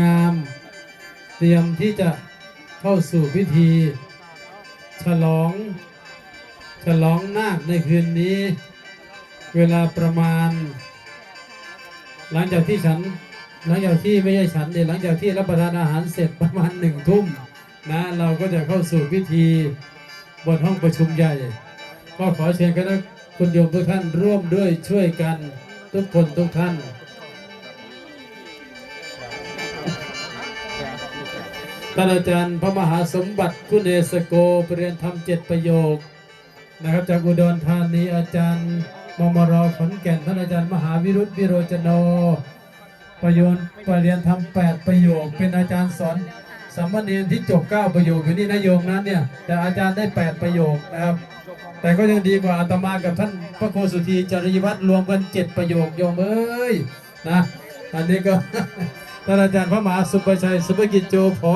งาม เตรียมที่จะเข้าสู่พิธี ฉลอง ฉลองนาคในคืนนี้ เวลาประมาณ หลังจากที่ฉันหลังจากที่ไม่ใช่ฉันเนี่ยหลังจากที่รับประทานอาหารเสร็จประมาณหนึ่งทุ่มนะเราก็จะเข้าสู่พิธีบนห้องประชุมใหญ่ ก็ขอเชิญคณะคุณโยมทุกท่านร่วมด้วยช่วยกันทุกคนทุกท่าน ท่านอาจารย์พระมหาสมบัติคุณเอสโกปรริยนธรรมเจ็ดประโยคนะครับจากอุดรธานีอาจารย์มมรขอนแก่นท่านอาจารย์มหาวิรุธวิโรจโนประโยชน์ปรริยนธรรมแปดประโยค เป็นอาจารย์สอนสามเณรที่จบเก้าประโยคอยู่นี่นะโยมนั้นเนี่ยแต่อาจารย์ได้แปดประโยคนะครับ แต่ก็ยังดีกว่าอาตมากับท่านพระโคสุธีจริยวัตรรวมกันเจ็ดประโยคโยมเอ้ยนะอันนี้ก็ ท่านอาจารย์พระมหาสุประชัย สุภกิจโจพอ